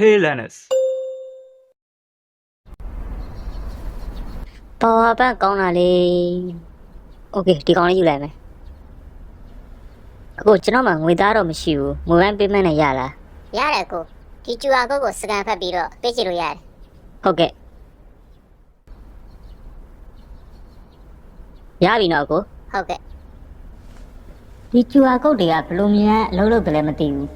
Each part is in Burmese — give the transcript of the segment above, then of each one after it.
Hey Linus. ပေါ်ဘက်ကောင်းတာလေ။ Okay ဒီကောင်လေးယူလိုက်မယ်။အခုကျွန်တော်မှငွေသားတော့မရှိဘူး။ mobile payment နဲ့ရလားရတယ်ကိုဒီ QR code ကိုစကန်ဖတ်ပြီးတော့ပေးချလို့ရတယ်။ဟုတ်ကဲ့။ရပြီနော်အကိုဟုတ်ကဲ့ ဒီ QR code တွေကဘယ်လိုမြန်အလုပ်လုပ်တယ်လဲမသိဘူး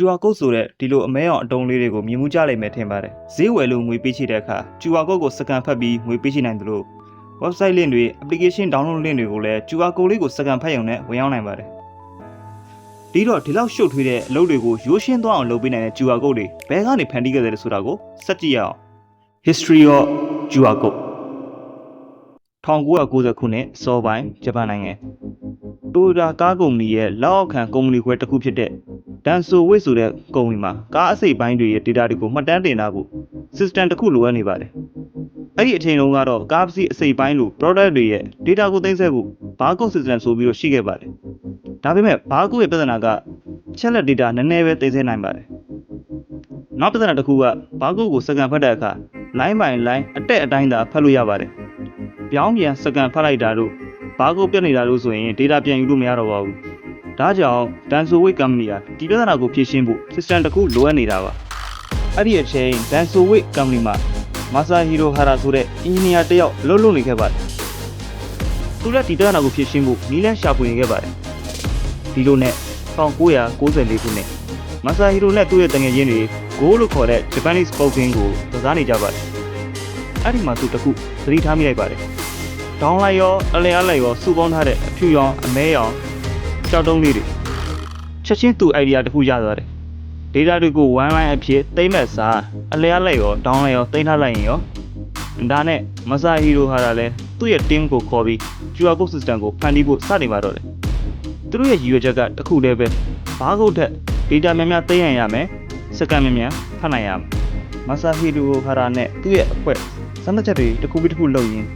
QR code ဆိုတဲ့ဒီလိုအမဲအောင်အတုံးလေးတွေကိုမြင်မှုကြလိမ့်မယ်ထင်ပါတယ်ဈေးဝယ်လို့ငွေပေးချေတဲ့အခါ QR code ကိုစကန်ဖတ်ပြီးငွေပေးချေနိုင်သလို website link တွေ application download link တွေကိုလည်း QR code လေးကိုစကန်ဖတ်ရုံနဲ့ဝင်ရောက်နိုင်ပါတယ်ဒီတော့ဒီလောက်ရှုပ်ထွေးတဲ့အလုပ်တွေကိုရိုးရှင်းသွားအောင်လုပ်ပေးနိုင်တဲ့ QR code တွေဘယ်ကနေဖန်တီးခဲ့တယ်လဲဆိုတာကိုစက်ကြည့်ရအောင် History of QR code 1990ခုနှစ်စောပိုင်းဂျပန်နိုင်ငံတိုယိုတာကားကုမ္ပဏီရဲ့လက်အောက်ခံကုမ္ပဏီခွဲတစ်ခုဖြစ်တဲ့ ဒန်ဆိုဝစ်ဆိုတဲ့ကုမ္ပဏီမှာကားအစိတ်ပိုင်းတွေရဲ့ data တွေကိုမှတ်တမ်းတင်ထားဖို့ system တစ်ခုလိုအပ်နေပါတယ်။အဲ့ဒီအချိန်တုန်းကတော့ကားပစ္စည်းအစိတ်ပိုင်းလို product တွေရဲ့ data ကိုသိမ်းဆည်းဖို့ barcode system ဆိုပြီးတော့ရှိခဲ့ပါတယ်။ဒါပေမဲ့ barcode ရဲ့ပြဿနာက ချက်လက် data နည်းနည်းပဲသိမ်းဆည်းနိုင်ပါတယ်။နောက်ပြဿနာတစ်ခုက barcode ကိုစကန်ဖတ်တဲ့အခါ line by line အတက်အတိုင်းသာဖတ်လို့ရပါတယ်။ပြောင်းပြန်စကန်ဖတ်လိုက်တာတို့ barcode ပြတ်နေတာလို့ဆိုရင် data ပြန်ယူလို့မရတော့ပါဘူး။ ဒါကြောင့်ဒန်ဆိုဝိတ်ကုမ္ပဏီကဒီပြဿနာကိုဖြေရှင်းဖို့ system တစ်ခုလိုအပ်နေတာပါအဲ့ဒီအချိန်ဒန်ဆိုဝိတ်ကုမ္ပဏီမှာမာဆာဟီရိုဟာရာဆိုတဲ့ engineer တစ်ယောက်အလုပ်လုပ်နေခဲ့ပါတယ်သူလည်းဒီပြဿနာကိုဖြေရှင်းဖို့နီးလန်းရှာဖွေနေခဲ့ပါတယ်ဒီလိုနဲ့1994ခုနှစ်မာဆာဟီရိုနဲ့သူ့ရဲ့တငယ်ချင်းတွေ Go လို့ခေါ်တဲ့ Japanese spoken ကိုကစားနေကြပါတယ်အဲ့ဒီမှာသူတစ်ခုသတိထားမိလိုက်ပါတယ်ဒေါင်းလိုက်ရောအလင်အားလိုက်ရောစုပေါင်းထားတဲ့အဖြူရောင်အမဲရောင် ကြောက်တုံးလေးတွေချက်ချင်းသူ့ idea တစ်ခုရသွားတယ် data တွေကို one line အဖြစ်သိမ့်မဲ့စာအလျားလိုက်ရော down လိုက်ရောသိမ့်ထားလိုက်ရင်ရောဒါနဲ့မဆာဟီရိုဟာလည်းသူ့ရဲ့ team ကိုခေါ်ပြီး QR code system ကိုဖန်တီးဖို့စတင်ပါတော့တယ်သူတို့ရဲ့ရည်ရွယ်ချက်ကတစ်ခုတည်းပဲဘာကုတ်ထက် data များများသိမ်းရရမယ်စကန်များများဖတ်နိုင်ရမယ်မဆာဟီရိုဟာရာနဲ့သူ့ရဲ့အဖွဲ့စမ်းသပ်ချက်တွေတစ်ခုပြီးတစ်ခုလုပ်ရင်း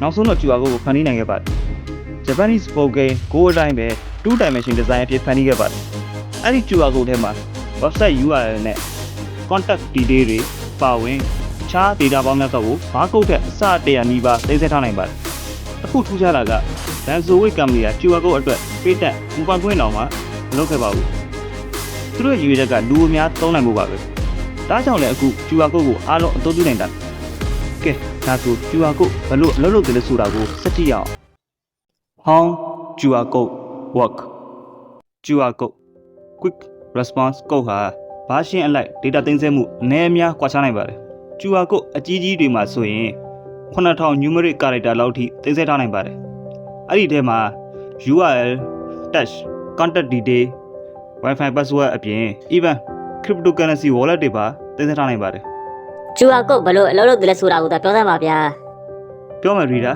နောက်ဆုံးတော့ QR code ကိုဖန်တီးနိုင်ခဲ့ပါတယ် Japanese spoken Go အတိုင်းပဲ two dimension design အဖြစ်ဖန်တီးခဲ့ပါတယ်။အဲ့ဒီ QR code ထဲမှာ website URL နဲ့ contact detail တွေပါဝင်အခြား data ပေါင်းများကို barcode ထက်အစတရနီးပါးသိမ်းဆည်းထားနိုင်ပါတယ်။အခုထူးခြားတာက Danzowit company က QR code အတွက် patent ပူပန်ခွင့်တော်မှာမလုပ်ခဲ့ပါဘူး။သူတို့ရဲ့ရည်ရွယ်ချက်ကလူအများသုံးနိုင်ဖို့ပါပဲ။ဒါကြောင့်လည်းအခု QR code ကိုအားလုံးအသုံးပြုနိုင်တာ။ကဲဒါဆို QR code ဘယ်လိုအလုပ်လုပ်တယ်လဲဆိုတာကိုစက်ကြည့်ရအောင်။ How QR code work QR code quick response code ဟာဘာရှင်းအလိုက် data သိမ်းဆည်းမှုအနည်းအများကွာခြားနိုင်ပါတယ် QR code အကြီးကြီးတွေမှာဆိုရင်9000 numeric character လောက်ထိသိမ်းဆည်းထားနိုင်ပါတယ်အဲ့ဒီထဲမှာ URL touch contact detail Wi-Fi password အပြင် even cryptocurrency wallet တွေပါသိမ်းဆည်းထားနိုင်ပါတယ် QR code ဘယ်လိုအလုပ်လုပ်တယ်လဲဆိုတာကိုသာပြောသမ်းပါဗျာပြောမယ်ရီတာ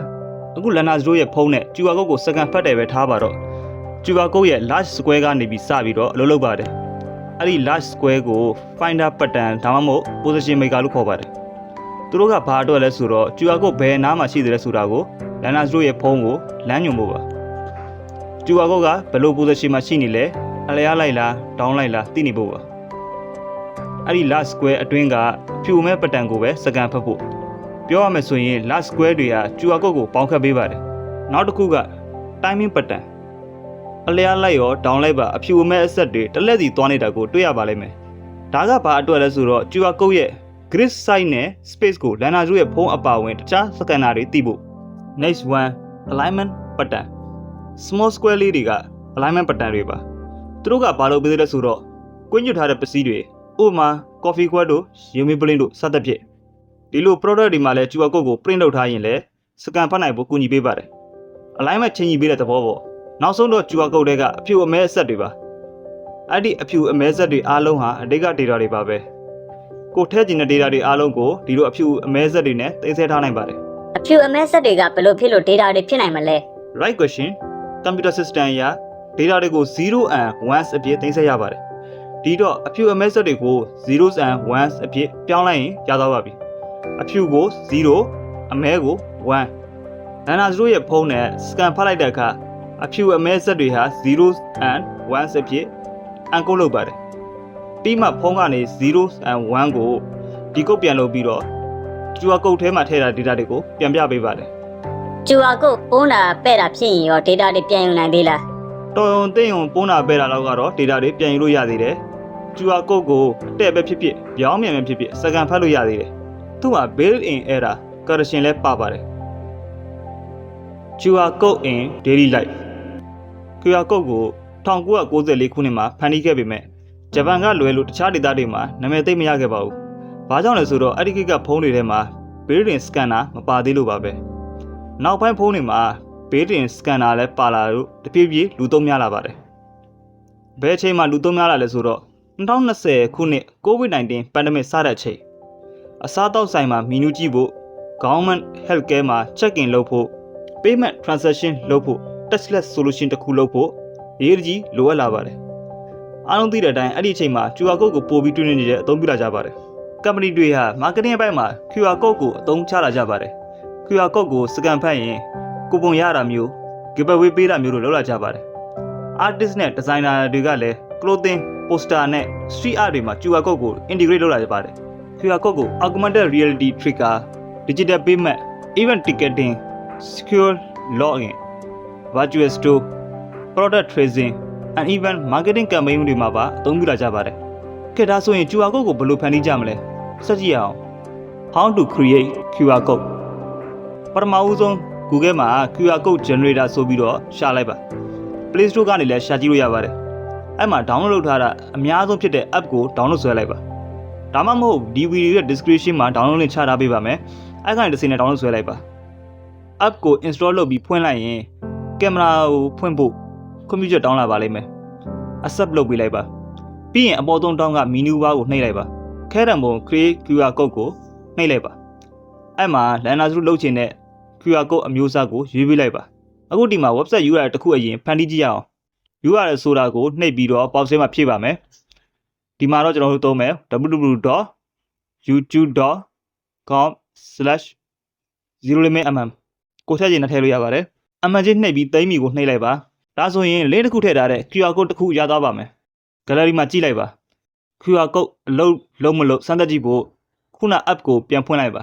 အခုလန်နာဇရိုရဲ့ဖုန်းနဲ့ QR code ကိုစကန်ဖတ်တယ်ပဲထားပါတော့ QR code ရဲ့ large square ကနေပြီးစပြီးတော့အလုပ်လုပ်ပါတယ်အဲ့ဒီ large square ကို finder pattern ဒါမှမဟုတ် position maker လို့ခေါ်ပါတယ်သူတို့ကဘာအတွက်လဲဆိုတော့ QR code ဘယ်နားမှာရှိတယ်လဲဆိုတာကိုလန်နာဇရိုရဲ့ဖုန်းကိုလမ်းညွှန်ဖို့ပါ QR code ကဘယ်လို position မှာရှိနေလဲအလျားလိုက်လား down လိုက်လားသိနေဖို့ပါအဲ့ဒီ large square အတွင်းကဖြူမဲ့ pattern ကိုပဲစကန်ဖတ်ဖို့ပြောရမယ်ဆိုရင် last square တွေက QR code ကိုပေါင်းခတ်ပေးပါတယ်။နောက်တစ်ခုက timing pattern အလျားလိုက်ရော down လိုက်ပါအဖြူအမဲအဆက်တွေတစ်လက်စီသွားနေတာကိုတွေ့ရပါလိမ့်မယ်။ဒါကဘာအတွက်လဲဆိုတော့ QR code ရဲ့ grid size နဲ့ space ကို liner ရဲ့ဖုန်းအပါအဝင်တခြား scanner တွေသိဖို့ next one alignment pattern small square လေးတွေက alignment pattern တွေပါ။သူတို့ကဘာလုပ်ပေးလဲဆိုတော့ကွင်းညွတ်ထားတဲ့ပစ္စည်းတွေဥပမာ coffee quad တို့ရေမီပလင်းတို့စသဖြင့်ဒီလို product တွေမှာလည်း QR code ကို print လုပ်ထားရင်လည်း scan ဖတ်နိုင်ဖို့ကူညီပေးပါတယ်။ alignment ချင်းကြီးပေးတဲ့သဘောပေါ့။ နောက်ဆုံးတော့ QR code တွေကအဖြူအမဲအဆက်တွေပါ။အဲ့ဒီအဖြူအမဲဆက်တွေအားလုံးဟာအတိတ်က data တွေပါပဲ။ကိုထည့်ကျင်တဲ့ data တွေအားလုံးကိုဒီလိုအဖြူအမဲဆက်တွေနဲ့သိမ်းဆည်းထားနိုင်ပါတယ်အဖြူအမဲဆက်တွေကဘယ်လိုဖြစ်လို့ data တွေဖြစ်နိုင်မလဲ။ right question computer system အရ data တွေကို0 and 1s အဖြစ်သိမ်းဆည်းရပါတယ်။ဒီတော့အဖြူအမဲဆက်တွေကို 0s and 1s အဖြစ်ပြောင်းလိုက်ရင်ရသွားပါပြီ။အဖြူကို0အမဲကို1နာနာဇရိုရဲ့ဖုန်းနဲ့စကန်ဖတ်လိုက်တဲ့အခါ အဖြူအမဲဆက်တွေဟာ0 and 1ဆက်ဖြစ်အန်ကုတ်လုပ်ပါတယ်ပြီးမှဖုန်းကနေ0 and 1ကိုဒီကုတ်ပြန်လုပ်ပြီးတော့ကျူအကုတ်ထဲမှာထည့်တာ data တွေကိုပြန်ပြပေးပါတယ်ကျူအာကုတ်ပုံးတာပဲ့တာဖြစ်ရင်ရော data တွေပြန်ယူနိုင်သေးလားတော်ရုံသိရင်ပုံးတာပဲတာတော့ကတော့ data တွေပြန်ယူလို့ရသေးတယ်ကျူအကုတ်ကိုအတဲ့ပဲဖြစ်ဖြစ်ပြောင်းမြန်ပဲဖြစ်ဖြစ်စကန်ဖတ်လို့ရသေးတယ်သူ့မှာ built in error correction လည်းပါပါတယ် QR code in daily life QR code ကို1994ခုနှစ်မှာဖန်တီးခဲ့ပေမဲ့ဂျပန်ကလွယ်လို့တခြားဒေသတွေမှာနာမည်သိပ်မရခဲ့ပါဘူး။ဘာကြောင့်လဲဆိုတော့အဲ့ဒီခေတ်ကဖုန်းတွေထဲမှာ built-in scanner မပါသေးလို့ပါပဲ။နောက်ပိုင်းဖုန်းတွေမှာ built-in scanner လည်းပါလာလို့တပြေးပြေးလူသုံးများလာပါတယ်။ဘယ်အချိန်မှလူသုံးများလာလဲဆိုတော့2020ခုနှစ် COVID-19 pandemic စတဲ့အချိန်အစားတောက်ဆိုင်မှာမီနူးကြည့်ဖို့ government healthcare မှာ check-in လုပ်ဖို့ payment transaction လုပ်ဖို့ touchless solution တစ်ခုလုပ်ဖို့အရေးကြီးလိုအပ်လာပါတယ်။အားလုံးသိတဲ့အတိုင်းအဲ့ဒီအချိန်မှာ QR code ကိုပို့ပြီးတွင်းနေတဲ့အသုံးပြုလာကြပါတယ်။ company တွေဟာ marketing အပိုင်းမှာ QR code ကိုအသုံးချလာကြပါတယ်။ QR code ကို scan ဖတ်ရင်ကိုပုံရတာမျိုး giveaway ပေးတာမျိုးတို့လုပ်လာကြပါတယ်။ artist နဲ့ designer တွေကလည်း clothing poster နဲ့ street art တွေမှာ QR code ကို integrate လုပ်လာကြပါတယ်။ QR code ကို augmented reality trigger digital payment event ticketing secure login virtual store product tracing and even marketing campaign တွေမှာပါအသုံးပြုလာကြပါတယ်။ကဲဒါဆိုရင် QR code ကိုဘယ်လိုဖန်တီးကြမလဲ။စက်ကြည့်ရအောင်။ How to create QR code ပထမဦးဆုံး Google မှာ QR code generator ဆိုပြီးတော့ရှာလိုက်ပါ Play Store ကနေလည်းရှာကြည့်လို့ရပါတယ်။အဲ့မှာ download လုပ်ထားတာအများဆုံးဖြစ်တဲ့ app ကို download ဆွဲလိုက်ပါ။ဒါမှမဟုတ်ဒီ video ရဲ့ description မှာ download link ချထားပေးပါမယ်။အဲ့ကနေတစ်စင်းနဲ့ download ဆွဲလိုက်ပါ။ app ကို install လုပ်ပြီးဖွင့်လိုက်ရင် ကင်မရာကိုဖွင့်ဖို့ကွန်ပျူတာတောင်းလာပါလိမ့်မယ် accept လုပ်ပေးလိုက်ပါပြီးရင်အပေါ်ဆုံးတောင်းက menu bar ကိုနှိပ်လိုက်ပါခဲတံပုံ create QR code ကိုနှိပ်လိုက်ပါအဲ့မှာ liner through လုပ်ချင်တဲ့ QR code အမျိုးအစားကိုရွေးပေးလိုက်ပါအခုဒီမှာ website URL တစ်ခုအရင်ဖန်တီးကြည့်ရအောင် URL ဆိုတာကိုနှိပ်ပြီးတော့ pause မှာဖြည့်ပါမယ်ဒီမှာတော့ကျွန်တော်တို့သုံးမယ် www.youtube.com/0limit mm ကိုထည့်ချင်တဲ့ထည့်လို့ရပါတယ် အမှန်ချင်းနှိပ်ပြီးသိမ်းမီကိုနှိပ်လိုက်ပါဒါဆိုရင် link တစ်ခုထည့်ထားတဲ့ QR code တစ်ခုရသွားပါမယ် gallery မှာကြည့်လိုက်ပါ QR code အလုံးလုံးမလို့စမ်းသပ်ကြည့်ဖို့ခုန app ကိုပြန်ဖွင့်လိုက်ပါ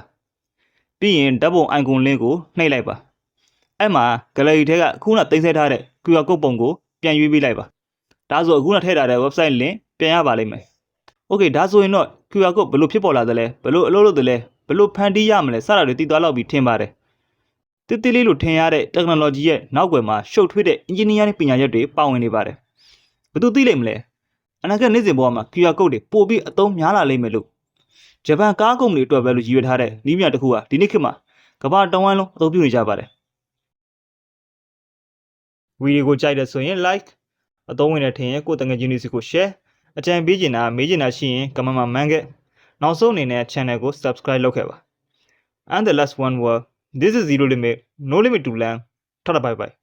ပြီးရင်ဓာတ်ပုံ icon link ကိုနှိပ်လိုက်ပါအဲ့မှာ gallery ထဲကခုနသိမ်းဆည်းထားတဲ့ QR code ပုံကိုပြန်ရွေးပေးလိုက်ပါဒါဆိုအခုနထည့်ထားတဲ့ website link ပြန်ရပါလိမ့်မယ် Okay ဒါဆိုရင်တော့ QR code ဘယ်လိုဖြစ်ပေါ်လာသလဲဘယ်လိုအလုပ်လုပ်သလဲဘယ်လိုဖန်တီးရမလဲစတာတွေသိသွားလောက်ပြီးထင်ပါတယ် တိတိလေးလို့ထင်ရတဲ့ technology ရဲ့နောက်ွယ်မှာရှုပ်ထွေးတဲ့ engineering ပညာရပ်တွေပါဝင်နေပါတယ်ဘယ်သူသိလိမ့်မလဲအနာဂတ်နေ့စဉ်ဘဝမှာ QR code တွေပို့ပြီးအသုံးများလာလိမ့်မယ်လို့ဂျပန်ကားကုမ္ပဏီအတွက်ပဲလို့ရည်ရွယ်ထားတဲ့နည်းမြတစ်ခုဟာဒီနေ့ခေတ်မှာကမ္ဘာတဝန်းလုံးအသုံးပြုနေကြပါတယ်ဗီဒီယိုကိုကြိုက်တယ်ဆိုရင် like အသုံးဝင်တဲ့ထင်ရင်ကိုယ်တငယ်ချင်းတွေစီကို share အကြံပေးချင်တာမေးချင်တာရှိရင် comment မှာမှန်းခဲ့နောက်ဆုံးအနေနဲ့ channel ကို subscribe လုပ်ခဲ့ပါ and the last one were This is Zero Limit, No Limit to Land. Tada bye bye.